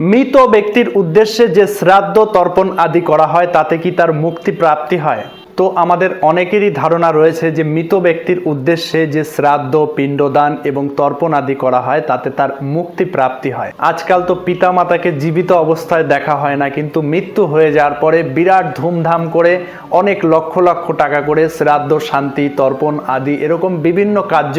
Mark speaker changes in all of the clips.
Speaker 1: মৃত ব্যক্তির উদ্দেশ্যে যে শ্রাদ্ধ তর্পণ আদি করা হয়, তাতে কি তার মুক্তি প্রাপ্তি হয়? তো আমাদের অনেকেরই ধারণা রয়েছে যে মৃত ব্যক্তির উদ্দেশ্যে যে শ্রাদ্ধ, পিণ্ডদান এবং তর্পণ আদি করা হয়, তাতে তার মুক্তি প্রাপ্তি হয়। আজকাল তো পিতামাতাকে জীবিত অবস্থায় দেখা হয় না, কিন্তু মৃত্যু হয়ে যাওয়ার পরে বিরাট ধুমধাম করে অনেক লক্ষ লক্ষ টাকা করে শ্রাদ্ধ, শান্তি, তর্পণ আদি এরকম বিভিন্ন কার্য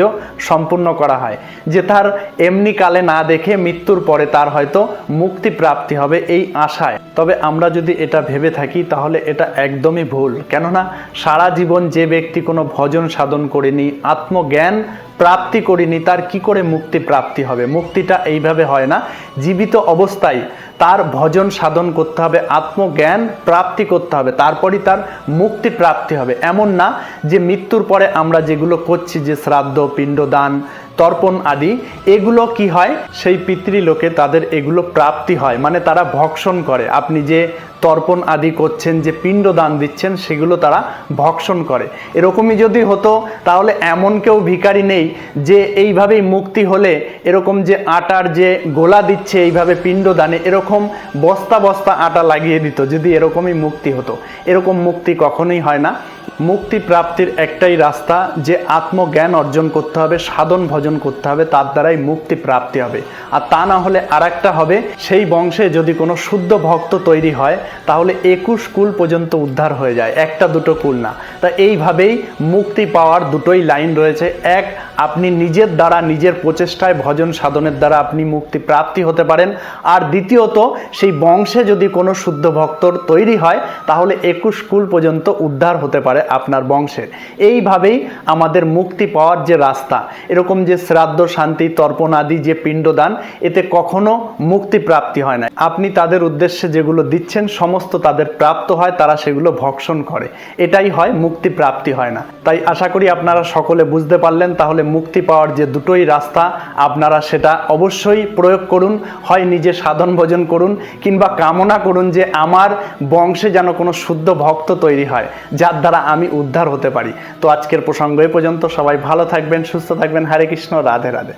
Speaker 1: সম্পূর্ণ করা হয়, যে তার এমনি কালে না দেখে মৃত্যুর পরে তার হয়তো মুক্তি প্রাপ্তি হবে এই আশায়। তবে আমরা যদি এটা ভেবে থাকি, তাহলে এটা একদমই ভুল। কেননা সারা জীবন যে ব্যক্তি কোনো ভজন সাধন করেনি, আত্মজ্ঞান প্রাপ্তি করিনি, তার কি করে মুক্তি প্রাপ্তি হবে? মুক্তিটা এইভাবে হয় না। জীবিত অবস্থায় তার ভজন সাধন করতে হবে, আত্মজ্ঞান প্রাপ্তি করতে হবে, তারপরই তার মুক্তি প্রাপ্তি হবে। এমন না যে মৃত্যুর পরে আমরা যেগুলো করছি, যে শ্রাদ্ধ, পিণ্ডদান, তর্পণ আদি, এগুলো কি হয়? সেই পিতৃলোকে তাদের এগুলো প্রাপ্তি হয়। মানে তারা ভক্ষণ করে। আপনি যে তর্পণ আদি করছেন, যে পিণ্ড দান দিচ্ছেন, সেগুলো তারা ভক্ষণ করে। এরকমই যদি হতো, তাহলে এমন কেউ ভিখারি নেই যে এইভাবেই মুক্তি হলে, এরকম যে আটার যে গোলা দিচ্ছে এইভাবে পিণ্ড দানে এরকম বস্তা বস্তা আটা লাগিয়ে দিত যদি এরকমই মুক্তি হতো। এরকম মুক্তি কখনোই হয় না। মুক্তি প্রাপ্তির একটাই রাস্তা, যে আত্মজ্ঞান অর্জন করতে হবে, সাধন ভজন করতে হবে, তার দ্বারাই মুক্তি প্রাপ্তি হবে। আর তা না হলে আর হবে, সেই বংশে যদি কোনো শুদ্ধ ভক্ত তৈরি হয় তাহলে একুশ কুল পর্যন্ত উদ্ধার হয়ে যায়, একটা দুটো কুল না। তা এইভাবেই মুক্তি পাওয়ার দুটোই লাইন রয়েছে। এক, আপনি নিজের দ্বারা নিজের প্রচেষ্টায় ভজন সাধনের দ্বারা আপনি মুক্তি প্রাপ্তি হতে পারেন। আর দ্বিতীয়ত, সেই বংশে যদি কোনো শুদ্ধ ভক্তর তৈরি হয়, তাহলে একুশ কুল পর্যন্ত উদ্ধার হতে পারে আপনার বংশের। এইভাবেই আমাদের মুক্তি পাওয়ার যে রাস্তা, এরকম যে শ্রাদ্ধ, শান্তি, তর্পণ আদি যে পিণ্ডদান, এতে কখনো মুক্তি প্রাপ্তি হয় না আপনি তাদের উদ্দেশ্যে যেগুলো দিচ্ছেন সমস্ত তাদের প্রাপ্ত হয়, তারা সেগুলো ভক্ষণ করে। এটাই হয়, মুক্তি প্রাপ্তি হয় না। তাই আশা করি আপনারা সকলে বুঝতে পারলেন, তাহলে মুক্তি পাওয়ার যে দুটোই রাস্তা, আপনারা সেটা অবশ্যই প্রয়োগ করুন, হয় নিজে সাধন ভোজন করুন, কিংবা কামনা করুন যে আমার বংশে যেন কোনো শুদ্ধ ভক্ত তৈরি হয়, যার দ্বারা আমি উদ্ধার হতে পারি। তো আজকের প্রসঙ্গ এ পর্যন্ত সবাই ভালো থাকবেন, সুস্থ থাকবেন। হরে কৃষ্ণ, রাধে রাধে।